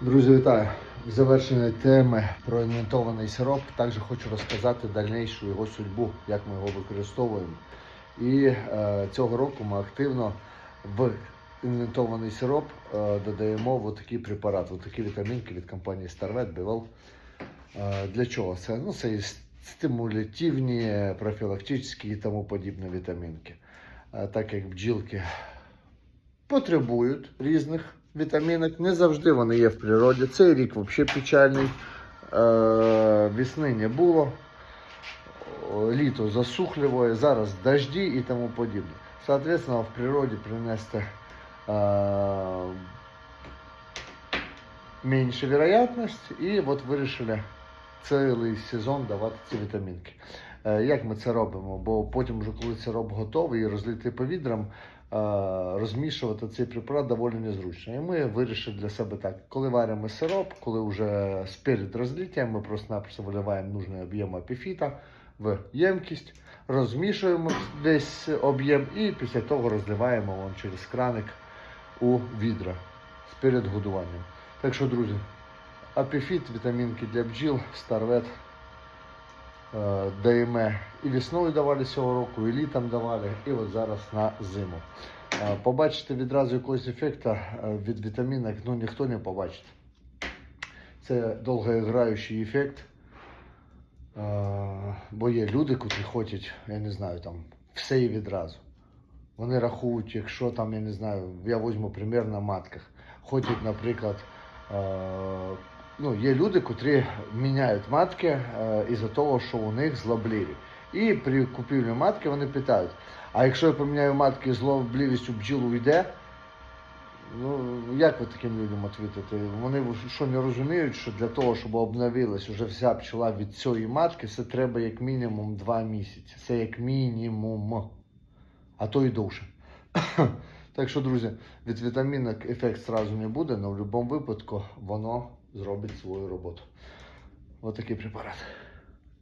Друзі, вітаю! В завершенні теми про інвентований сироп також хочу розказати дальнішу його судьбу, як ми його використовуємо. І е, цього року ми активно в інвентований сироп е, додаємо такий препарат, такі вітамінки від компанії Starvet, Bevel. Е, для чого це? Ну, це і стимулятивні, профілактичні і тому подібні вітамінки. Е, так як бджілки потребують різних вітамінок. Не завжди вони є в природі. Цей рік взагалі печальний. Е, весни не було. Літо засухливе, зараз дожді і тому подібне. Соответственно, в природі принести е, менше вероятність і от вирішили цілий сезон давати ці вітамінки. Е, Як ми це робимо? Бо потім, вже коли сироп готовий і розлитий по відрам, розмішувати цей препарат доволі незручно. І ми вирішили для себе так: коли варимо сироп, коли вже сперед розлиття, ми просто-напросто виливаємо нужний об'єм апіфіта в ємкість, розмішуємо весь об'єм і після того розливаємо вон через краник у відра перед годуванням. Так що, друзі, апіфіт, вітамінки для бджіл, старвет. Е, даємо і весною давали цього року, і літом давали, і от зараз на зиму. Е, Побачити відразу якогось ефекту е, від вітамінок ну, ніхто не побачить. Це довгоіграючий ефект. Бо є люди, котрі хочуть, я не знаю, там все і відразу. Вони рахують, якщо там, я не знаю, я візьму примір на матках. Хочуть, наприклад, ну, є люди, котрі міняють матки е, із-за того, що у них злобливі. І при купівлі матки вони питають: а якщо я поміняю матки, злобливість у бджіл уйде? Ну, як ви таким людям відповідати? Вони що не розуміють, що для того, щоб обновилась уже вся пчела від цієї матки, це треба як мінімум 2 місяці. Це як мінімум, а то і довше. Так що, друзі, від вітамінок ефект сразу не буде, але в будь-якому випадку воно зробить свою роботу. Ось такий препарат.